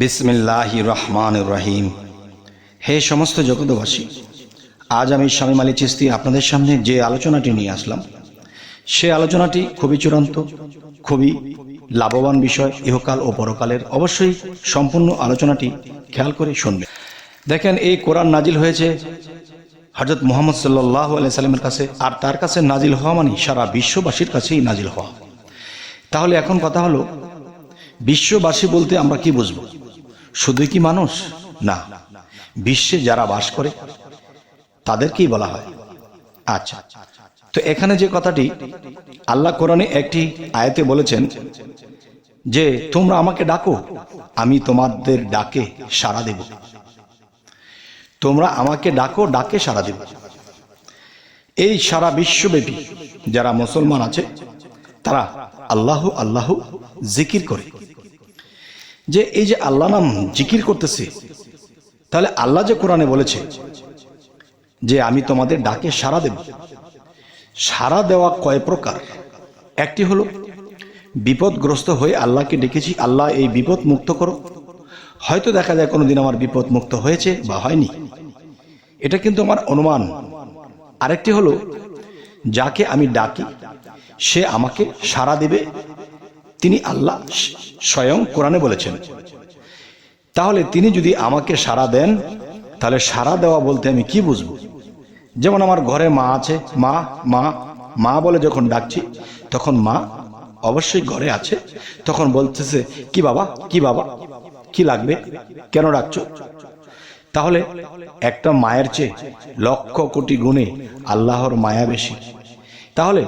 বিসমিল্লাহ রহমান রহিম হে সমস্ত জগতবাসী আজ আমি স্বামী মালি চিস্তি আপনাদের সামনে যে আলোচনাটি নিয়ে আসলাম, সে আলোচনাটি খুবই চূড়ান্ত, খুবই লাভবান বিষয়, ইহকাল ও পরকালের। অবশ্যই সম্পূর্ণ আলোচনাটি খেয়াল করে শুনবে দেখেন, এই কোরআন নাজিল হয়েছে হজরত মোহাম্মদ সাল্লাহ সাল্লামের কাছে, আর তার কাছে নাজিল হওয়া মানে সারা বিশ্ববাসীর কাছেই নাজিল হওয়া। তাহলে এখন কথা হলো, বিশ্ববাসী বলতে আমরা কি বুঝব? শুধুই কি মানুষ? না। বিশ্বে যারা বাস করে, তাদেরকেই বলা হয়। আচ্ছা। তো এখানে যে কথাটি আল্লাহ কোরআনে একটি আয়াতে বলেছেন যে, তোমরা আমাকে ডাকো, আমি তোমাদের ডাকে সাড়া দেব। তোমরা আমাকে ডাকো, ডাকে সাড়া দেব। এই সারা বিশ্বব্যাপী যারা মুসলমান আছে, তারা আল্লাহ আল্লাহ জিকির করে। যে এই যে আল্লাহ নাম জিকির করতেছে, তাহলে আল্লাহ যে কোরআনে বলেছে যে আমি তোমাদের ডাকে সাড়া দেব। সাড়া দেওয়া কয় প্রকার? একটি হলো, বিপদগ্রস্ত হয়ে আল্লাহকে ডেকেছি, আল্লাহ এই বিপদ মুক্ত করো। হয়তো দেখা যায় কোনোদিন আমার বিপদ মুক্ত হয়েছে বা হয়নি। এটা কিন্তু আমার অনুমান। আরেকটি হলো, যাকে আমি ডাকি, সে আমাকে সাড়া দেবে তিনি আল্লাহ স্বয়ং কোরআনে বলেছেন। তাহলে তিনি যদি আমাকে সাড়া দেন, তাহলে সাড়া দেওয়া বলতে আমি কি বুঝব? যেমন আমার ঘরে মা আছে, মা মা মা বলে যখন ডাকছি, তখন মা অবশ্যই ঘরে আছে, তখন বলতেছে, কি বাবা কি বাবা, কি লাগবে, কেন ডাকছো? তাহলে একটা মায়ের চেয়ে লক্ষ কোটি গুণে আল্লাহর মায়া বেশি। তাহলে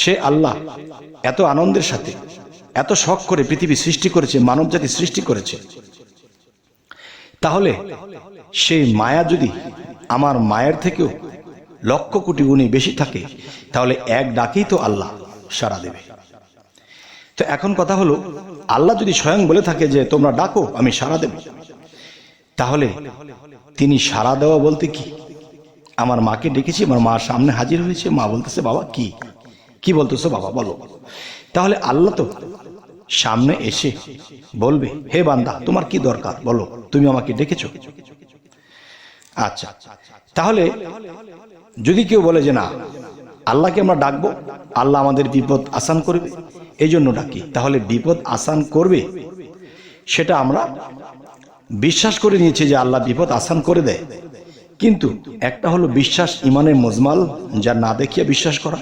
সে আল্লাহ এত আনন্দের সাথে এত শখ করে পৃথিবী সৃষ্টি করেছে মানব জাতি সৃষ্টি করেছে। তাহলে সেই মায়া যদি আমার মায়ের থেকেও লক্ষ কোটি গুণে বেশি থাকে, তাহলে এক ডাকেই তো আল্লাহ সারা দেবে। তো এখন কথা হলো, আল্লাহ যদি স্বয়ং বলে থাকে যে, তোমরা ডাকো, আমি সারা দেব। তাহলে তিনি সারা দেওয়া বলতে কি? আমার মাকে ডেকেছি, আমার মা সামনে হাজির হয়েছে, মা বলতেছে, বাবা, কি? কি বলতেছো বাবা, বলো। তাহলে আল্লাহ তো সামনে এসে বলবে, হে বান্দা, তোমার কি দরকার? বলো, তুমি আমাকে ডেকেছ? আচ্ছা তাহলে যদি কেউ বলে যে না, আল্লাহকে আমরা ডাকবো, আল্লাহ আমাদের বিপদ আসান করবে এই জন্য ডাকি। তাহলে বিপদ আসান করবে, সেটা আমরা বিশ্বাস করে নিয়েছি যে আল্লাহ বিপদ আসান করে দেয়। কিন্তু একটা হলো বিশ্বাস ইমানে মজমাল, যা না দেখিয়া বিশ্বাস করা।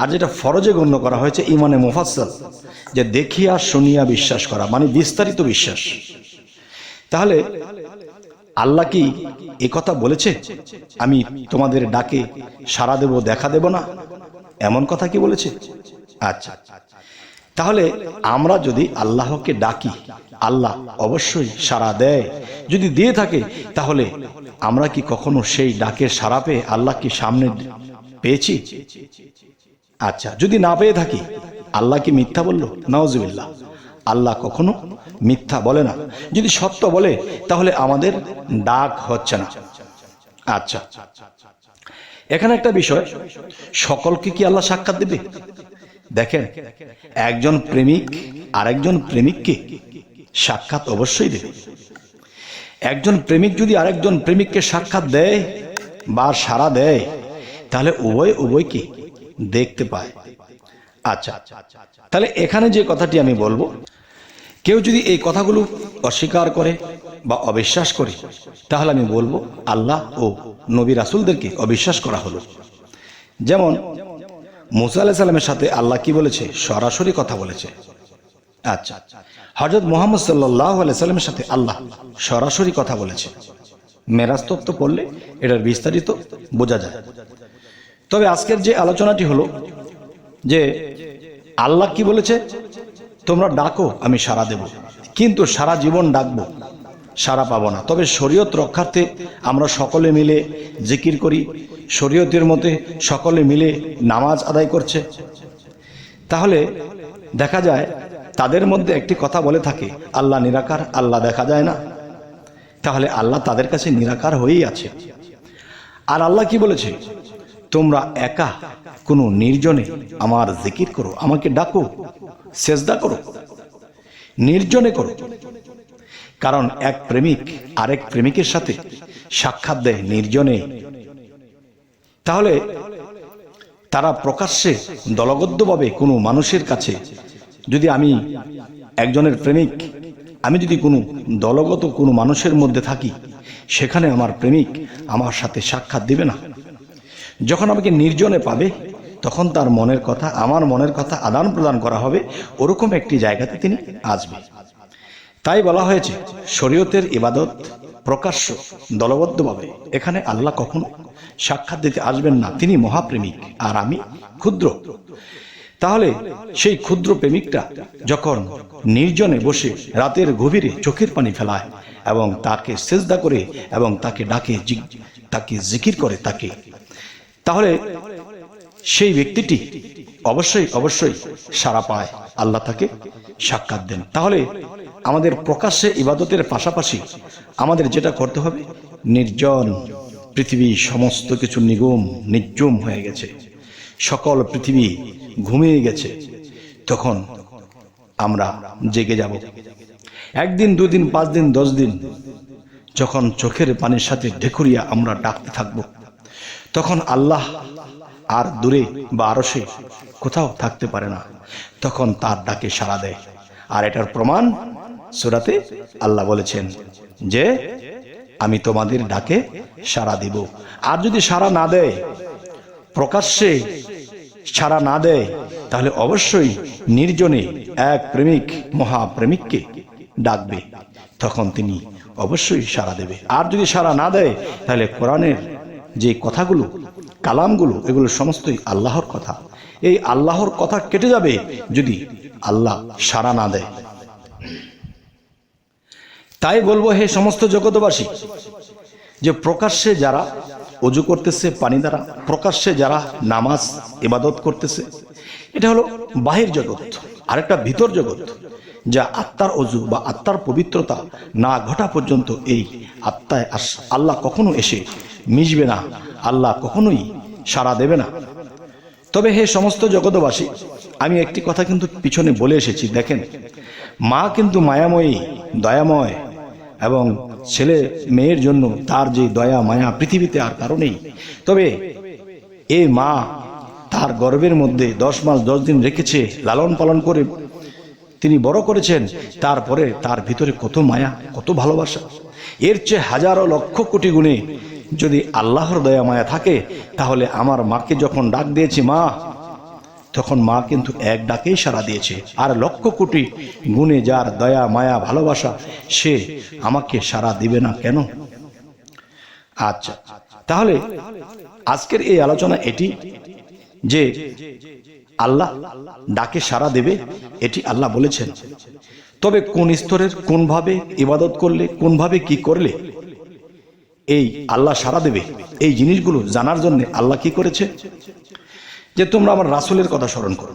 আর যেটা ফরজে গণ্য করা হয়েছে ইমানে মুফাসল যে দেখিয়া শুনিয়া বিশ্বাস করা মানে বিস্তারিত বিশ্বাস। তাহলে আল্লাহ কি এ কথা বলেছে? আমি তোমাদের ডাকে সারা দেব, দেখা দেব না? এমন কথা কি বলেছে? আচ্ছা। তাহলে আমরা যদি আল্লাহকে ডাকি, আল্লাহ অবশ্যই সারা দেয়। যদি দিয়ে থাকে, তাহলে আমরা কি কখনো সেই ডাকের সারা পেয়ে আল্লাহ কি সামনে পেয়েছি? আচ্ছা যদি না পেয়ে থাকি, আল্লাহ কি মিথ্যা বলল? নওয়াজুবিল্লাহ আল্লাহ কখনো মিথ্যা বলে না। যদি সত্য বলে, তাহলে আমাদের ডাক হচ্ছে না। আচ্ছা এখানে একটা বিষয়। সকলকে কি আল্লাহ সাক্ষাৎ দেবে? দেখেন, একজন প্রেমিক আরেকজন প্রেমিককে সাক্ষাৎ অবশ্যই দেবে। একজন প্রেমিক যদি আরেকজন প্রেমিককে সাক্ষাৎ দেয় বা সাড়া দেয়, তাহলে উভয় উভয়কে দেখতে পায়। আচ্ছা তাহলে এখানে যে কথাটি আমি বলব, কেউ যদি এই কথাগুলো অস্বীকার করে বা অবিশ্বাস করে, তাহলে আমি বলব আল্লাহ ও নবী রাসুলদেরকে অবিশ্বাস করা হলো। যেমন, মুসা আলাহ সাল্লামের সাথে আল্লাহ কি বলেছে? সরাসরি কথা বলেছে। আচ্ছা হজরত মোহাম্মদ সাল্লাহ সাল্লামের সাথে আল্লাহ সরাসরি কথা বলেছে। মেরাজ তত্ত্ব পড়লে এটার বিস্তারিত বোঝা যায়। তবে আজকের যে আলোচনাটি হলো যে আল্লাহ কি বলেছে? তোমরা ডাকো, আমি সারা দেব। কিন্তু সারা জীবন ডাকবো সারা পাবো না। তবে শরীয়ত রক্ষার্থে আমরা সকলে মিলে জিকির করি। শরীয়তের মতে সকলে মিলে নামাজ আদায় করছে। তাহলে দেখা যায় তাদের মধ্যে একটি কথা বলে থাকে, আল্লাহ নিরাকার, আল্লাহ দেখা যায় না। তাহলে আল্লাহ তাদের কাছে নিরাকার হয়েই আছে। আর আল্লাহ কি বলেছে? তোমরা একা, কোনো নির্জনে আমার জিকির করো, আমাকে ডাকো, সেজদা করো, নির্জনে করো। কারণ এক প্রেমিক আরেক প্রেমিকের সাথে সাক্ষাৎ দেয় নির্জনে। তাহলে তারা প্রকাশ্যে দলবদ্ধভাবে কোনো মানুষের কাছে, যদি আমি একজনের প্রেমিক, আমি যদি কোনো দলগত কোনো মানুষের মধ্যে থাকি, সেখানে আমার প্রেমিক আমার সাথে সাক্ষাৎ দিবে না। যখন আমাকে নির্জনে পাবে, তখন তার মনের কথা, আমার মনের কথা আদান প্রদান করা হবে, ওরকম একটি জায়গাতে তিনি আসবে। তাই বলা হয়েছে, শরীয়তের ইবাদত প্রকাশ্য, দলবদ্ধভাবে। এখানে আল্লাহ কখনো সাক্ষাৎ দিতে আসবেন না, তিনি মহাপ্রেমিক, আর আমি ক্ষুদ্র। তাহলে সেই ক্ষুদ্র প্রেমিকটা যখন নির্জনে বসে রাতের গভীরে চোখের পানি ফেলায় এবং তাকে সেজদা করে এবং তাকে ডাকে তাকে জিকির করে, তাকে তাহলে সেই ব্যক্তিটি অবশ্যই অবশ্যই সারা পায়। আল্লাহ তাকে সাক্ষাৎ দেন। তাহলে আমাদের প্রকাশ্যে ইবাদতের পাশাপাশি আমাদের যেটা করতে হবে, নির্জন পৃথিবী সমস্ত কিছু নিগম নির্জম হয়ে গেছে। সকল পৃথিবী ঘুমিয়ে গেছে। তখন আমরা জেগে যাব। একদিন, দুদিন পাঁচ দিন দশ দিন যখন চোখের পানির সাথে ঢেকুরিয়া আমরা ডাকতে থাকব। তখন আল্লাহ আর দূরে বা আরসে কোথাও থাকতে পারে না। তখন তার ডাকে সাড়া দেয়। আর এটার প্রমাণ সুরাতে আল্লাহ বলেছেন যে, আমি তোমাদের ডাকে সাড়া দিব। আর যদি সাড়া না দেয়, প্রকাশ্যে ছাড়া না দেয়, তাহলে অবশ্যই নির্জনে এক প্রেমিক, মহাপ্রেমিককে ডাকবে। তখন তিনি অবশ্যই সাড়া দেবে। আর যদি সাড়া না দেয়, তাহলে কোরআনের যে কথাগুলো, কালামগুলো, এগুলো সমস্তই আল্লাহর কথা। এই আল্লাহর কথা কেটে যাবে যদি আল্লাহ সাড়া না দেয়। তাই বলব, হে সমস্ত জগতবাসী যে প্রকাশ্যে যারা অজু করতেছে পানি দ্বারা, প্রকাশ্যে যারা নামাজ ইবাদত করতেছে, এটা হলো বাহির জগৎ, আরেকটা ভিতর জগৎ। যা আত্মার অজু বা আত্মার পবিত্রতা না ঘটা পর্যন্ত এই আত্মায় আল্লাহ কখনো এসে মিশবে না, আল্লাহ কখনোই সাড়া দেবে না। তবে হে সমস্ত জগতবাসী আমি একটি কথা কিন্তু পিছনে বলে এসেছি, দেখেন। মা কিন্তু মায়াময়ী, দয়াময় এবং ছেলে মেয়ের জন্য তার যে দয়া, মায়া পৃথিবীতে আর কারণেই তবে এই মা তার গর্বের মধ্যে দশ মাস দশ দিন রেখেছে লালন পালন করে তিনি বড় করেছেন, তারপরে তার ভিতরে কত মায়া, কত ভালোবাসা। এর চেয়ে হাজারো লক্ষ কোটি গুণে যদি আল্লাহর দয়া মায়া থাকে, তাহলে আমার মাকে যখন ডাক দিয়েছি মা, তখন মা কিন্তু এক ডাকেই সাড়া দিয়েছে। আর লক্ষ কোটি গুণে যার দয়া, মায়া, ভালোবাসা, সে আমাকে সাড়া দিবে না কেন? আচ্ছা তাহলে আজকের এই আলোচনা এটি যে আল্লাহ ডাকে সাড়া দেবে, এটি আল্লাহ বলেছেন। তবে কোন স্তরের, কোনভাবে ইবাদত করলে, কোনভাবে কি করলে, এই আল্লাহ সারা দেবে। এই জিনিসগুলো জানার জন্য আল্লাহ কি করেছে? যে তোমরা আমার রাসুলের কথা স্মরণ করো।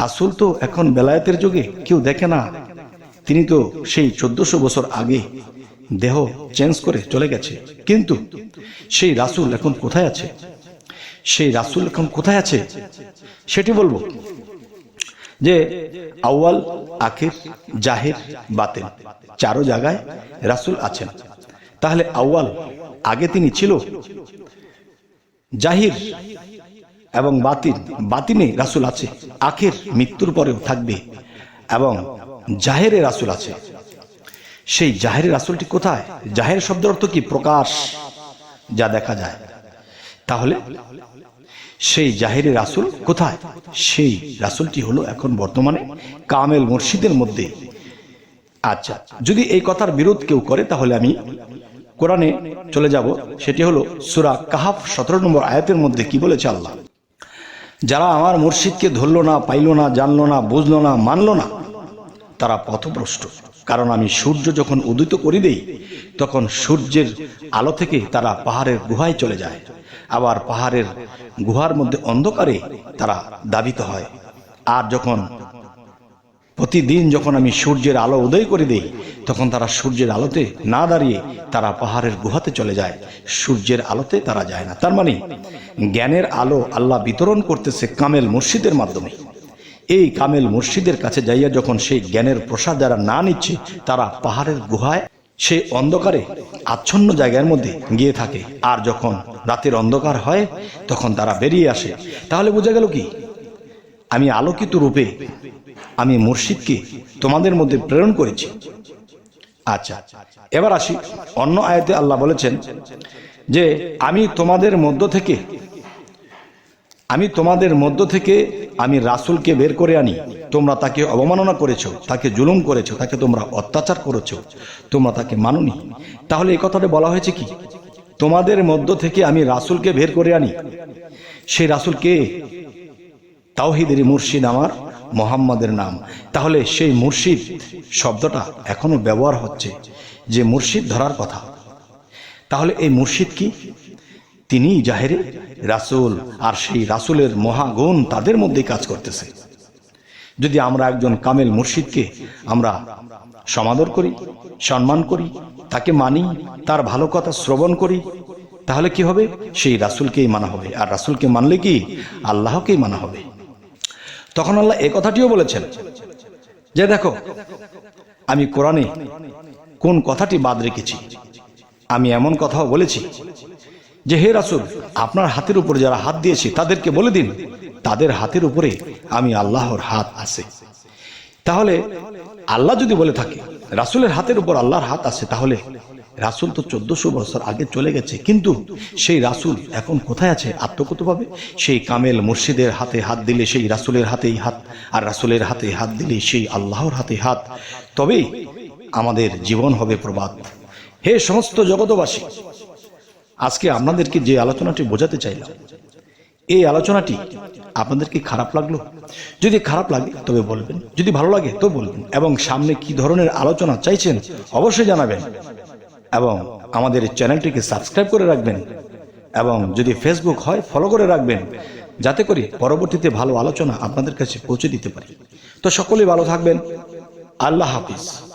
রাসুল তো এখন বেলায়েতের যুগে, কেউ দেখে না। তিনি তো সেই চোদ্দশো বছর আগে দেহ চেঞ্জ করে চলে গেছে। কিন্তু সেই রাসুল এখন কোথায় আছে? সেই রাসুল এখন কোথায় আছে? সেটি বলব। যে আউয়াল, আখির, জাহের বাতেন চারো জায়গায় রাসুল আছেন। তাহলে আউয়াল আগে তিনি ছিল? জাহির এবং বাতিন বাতিনে রাসুল আছে। আখের মৃত্যুর পরেও থাকবে এবং জাহেরে রাসুল আছে। সেই জাহেরের রাসুলটি কোথায়? জাহের শব্দের অর্থ কি? প্রকাশ, যা দেখা যায়। তাহলে সেই জাহেরের রাসুল কোথায়? সেই রাসুলটি হলো এখন বর্তমানে কামেল মুর্শিদের মধ্যে। আচ্ছা যদি এই কথার বিরোধ কেউ করে, তাহলে আমি কোরআনে চলে যাব। সেটি হলো সুরা কাহাফ সতেরো নম্বর আয়াতের মধ্যে কি বলেছে আল্লাহ? যারা আমার মুর্শিদকে ধরলো না, পাইলো না, জানলো না, বুঝলো না, মানলো না, তারা পথভ্রষ্ট। কারণ আমি সূর্য যখন উদিত করি দেই, তখন সূর্যের আলো থেকে তারা পাহাড়ের গুহায় চলে যায়। আবার পাহাড়ের গুহার মধ্যে অন্ধকারে তারা দাবিত হয়। আর যখন প্রতিদিন যখন আমি সূর্যের আলো উদয় করে দেই, তখন তারা সূর্যের আলোতে না দাঁড়িয়ে তারা পাহাড়ের গুহাতে চলে যায়। সূর্যের আলোতে তারা যায় না। তার মানে জ্ঞানের আলো আল্লাহ বিতরণ করতেছে কামেল মুর্শিদের মাধ্যমে। এই কামেল মুর্শিদের কাছে যাইয়া যখন সেই জ্ঞানের প্রসাদ যারা না নিচ্ছে, তারা পাহাড়ের গুহায় সে অন্ধকারে আচ্ছন্ন জায়গার মধ্যে গিয়ে থাকে। আর যখন রাতের অন্ধকার হয়, তখন তারা বেরিয়ে আসে। তাহলে বোঝা গেল কি? আমি আলোকিত রূপে আমি মুর্শিদকে তোমাদের মধ্যে প্রেরণ করেছি। আচ্ছা এবার আসি। অন্য আয়াতে আল্লাহ বলেছেন যে, আমি তোমাদের মধ্য থেকে আমি তোমাদের মধ্য থেকে আমি রাসূলকে বের করে আনি। তোমরা তাকে অবমাননা করেছ, তাকে জুলুম করেছ, তাকে তোমরা অত্যাচার করেছ। তোমরা তাকে মানোনি। তাহলে এই কথাটা বলা হয়েছে কি? তোমাদের মধ্য থেকে আমি রাসূলকে বের করে আনি। সেই রাসূল কে? তাওহিদের মুর্শিদ আমার, মোহাম্মদের নাম। তাহলে সেই মুর্শিদ শব্দটা এখনও ব্যবহার হচ্ছে যে মুর্শিদ ধরার কথা। তাহলে এই মুর্শিদ কি? তিনি জাহেরে, রাসূল, আর সেই রাসূলের মহাগুণ তাদের মধ্যেই কাজ করতেছে। যদি আমরা একজন কামেল মুর্শিদকে আমরা সমাদর করি, সম্মান করি, তাকে মানি, তার ভালো কথা শ্রবণ করি, তাহলে কি হবে? সেই রাসূলকেই মানা হবে। আর রাসূলকে মানলে কি? আল্লাহকেই মানা হবে। তখন আল্লাহ এ কথাটিও বলেছেন যে, দেখো, আমি কোরআনে কোন কথাটি বাদ রেখেছি? আমি এমন কথাও বলেছি যে হে রাসূল, আপনার হাতের উপর যারা হাত দিয়েছে, তাদেরকে বলে দিন, তাদের হাতের উপরে আমি আল্লাহর হাত আছে। তাহলে আল্লাহ যদি বলে থাকে, রাসূলের হাতের উপর আল্লাহর হাত আছে, তাহলে রাসূল তো চোদ্দশো বছর আগে চলে গেছে, কিন্তু সেই রাসূল এখন কোথায় আছে আত্মকতভাবে সেই কামেল মুর্শিদের হাতে হাত দিলে সেই রাসূলের হাতেই হাত, আর রাসূলের হাতে হাত দিলে সেই আল্লাহর হাতে হাত। তবেই আমাদের জীবন হবে প্রবাদ হে সমস্ত জগতবাসী আজকে আপনাদেরকে যে আলোচনাটি বোঝাতে চাইলাম, এই আলোচনাটি আপনাদের কি খারাপ লাগল? যদি খারাপ লাগে, তবে বলবেন। যদি ভালো লাগে, তো বলবেন। এবং সামনে কি ধরনের আলোচনা চাইছেন, অবশ্যই জানাবেন। এবং আমাদের চ্যানেলটিকে সাবস্ক্রাইব করে রাখবেন। এবং যদি ফেসবুক হয় ফলো করে রাখবেন। যাতে করে পরবর্তীতে ভালো আলোচনা আপনাদের কাছে পৌঁছে দিতে পারি। তো সকলেই ভালো থাকবেন। আল্লাহ হাফিজ।